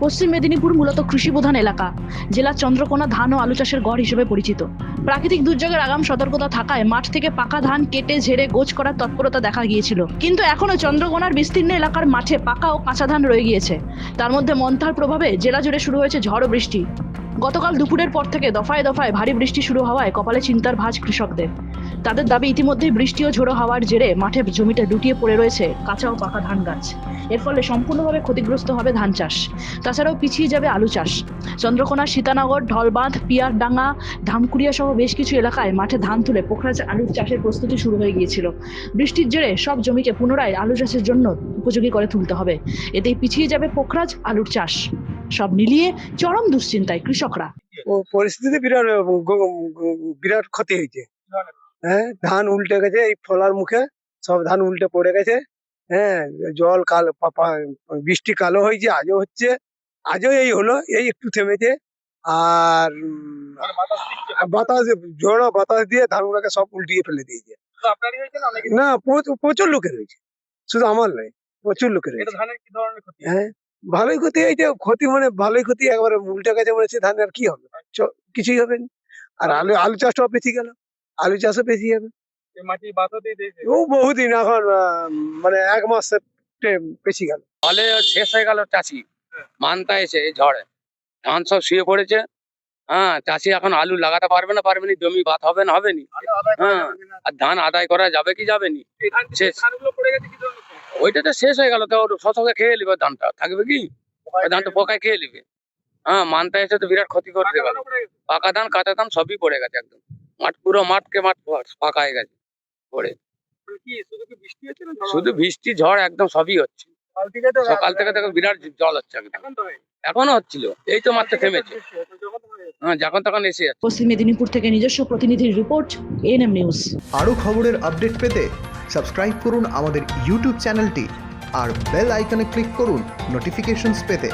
পশ্চিম মেদিনীপুর মূলত কৃষি প্রধান এলাকা। জেলার চন্দ্রকোনা ধান ও আলু চাষের গড় হিসেবে পরিচিত। প্রাকৃতিক দুর্যোগের আগাম সতর্কতা থাকায় মাঠ থেকে পাকা ধান কেটে ঝেড়ে গোছ করার তৎপরতা দেখা গিয়েছিল। কিন্তু এখনও চন্দ্রকোনার বিস্তীর্ণ এলাকার মাঠে পাকা ও কাঁচা ধান রয়ে গিয়েছে। তার মধ্যে মন্থার প্রভাবে জেলা জুড়ে শুরু হয়েছে ঝড় বৃষ্টি। গতকাল দুপুরের পর থেকে দফায় দফায় ভারী বৃষ্টি শুরু হওয়ায় কপালে চিন্তার ভাঁজ কৃষকদের। তাদের দাবি ইতিমধ্যেই বৃষ্টি ও ঝোড়ো হওয়ার জেরে মাঠে জমিতে ডুটিয়ে পড়ে রয়েছে কাঁচা ও পাকা ধান গাছ। এর ফলে সম্পূর্ণভাবে ক্ষতিগ্রস্ত হবে ধান চাষ। তাছাড়াও পিছিয়ে যাবে আলু চাষ। চন্দ্রকোনা, সীতানগর, ঢলবাঁধ, পিয়ারডাঙ্গা ধামকুড়িয়া সহ বেশ কিছু এলাকায় মাঠে ধান তুলে পোখরাজ আলুর চাষের প্রস্তুতি শুরু হয়ে গিয়েছিল। বৃষ্টির জেরে সব জমিকে পুনরায় আলু চাষের জন্য উপযোগী করে তুলতে হবে। এতেই পিছিয়ে যাবে পোখরাজ আলুর চাষ। সব মিলিয়ে চরম দুশ্চিন্তায় কৃষকরা। পরিস্থিতি বিরাট বিরাট ক্ষতি হয়েছে। হ্যাঁ ধান উল্টে গেছে এই ফলার মুখে সব ধান উল্টে পড়ে গেছে। হ্যাঁ জল কাল বৃষ্টি কালো হয়েছে আজও হচ্ছে আজও এই হলো এই একটু থেমেছে। আর বাতাস ঝোড়ো বাতাস দিয়ে ধানগুলোকে সব উল্টিয়ে ফেলে দিয়েছে। না প্রচুর- প্রচুর লোকের হয়েছে। শুধু আমার নয় প্রচুর লোকের হয়েছে। ধানের হ্যাঁ ভালোই ক্ষতি হয়েছে ক্ষতি মানে ভালোই ক্ষতি একবারে উল্টে গেছে মনে হচ্ছে ধান আর কি হবে? চ- কিছুই হবে না। আর আলু আলু চাষটাও বেশি গেল। আলু চাষও বেশি হবে। ও বহুদিন এখন মানে এক মাসের টে- বেশি গেল। ফলে শেষ হয়ে গেল চাষি। মানতা এসে এই ঝড়ে। ধান সব শুয়ে পড়েছে। হ্যাঁ চাষি এখন আলু লাগাতে পারবে না পারবে না জমি বাদ হবে না হবে নি। হ্যাঁ আর ধান আদায় করা যাবে কি যাবে নি? শেষ। ধানগুলো পড়ে গেছে কি ধরনের ক্ষতি? ওইটা তো শেষ হয়ে গেল তো শশকে খেয়ে নিবে ধানটা। থাকবে কি? ধানটা পোকায় খেয়ে নিবে। হ্যাঁ মানতা এসে তো বিরাট ক্ষতি করে গেল। পাকা ধান কাঁচা ধান সবই পড়ে গেছে একদম। মাঠ পুরো মাঠকে মাঠ ফাঁকা হয়ে গেছে পড়ে মানে শুধু কি বৃষ্টি ঝড়? শুধু হচ্ছে? বৃষ্টি ঝড় একদম সবই হচ্ছে। সকাল থেকে দেখো বিরাট জল হচ্ছে একদম। এখন তো। এখনও হচ্ছিল এই তো মাত্র থেমেছে। যখন হয়ে যখন তখন এসে যাচ্ছে। পশ্চিম মেদিনীপুর থেকে নিজস্ব প্রতিনিধির রিপোর্ট এএনএম নিউজ আরও খবরের আপডেট পেতে সাবস্ক্রাইব করুন আমাদের ইউটিউব চ্যানেলটি আর বেল আইকনে ক্লিক করুন নোটিফিকেশনস পেতে।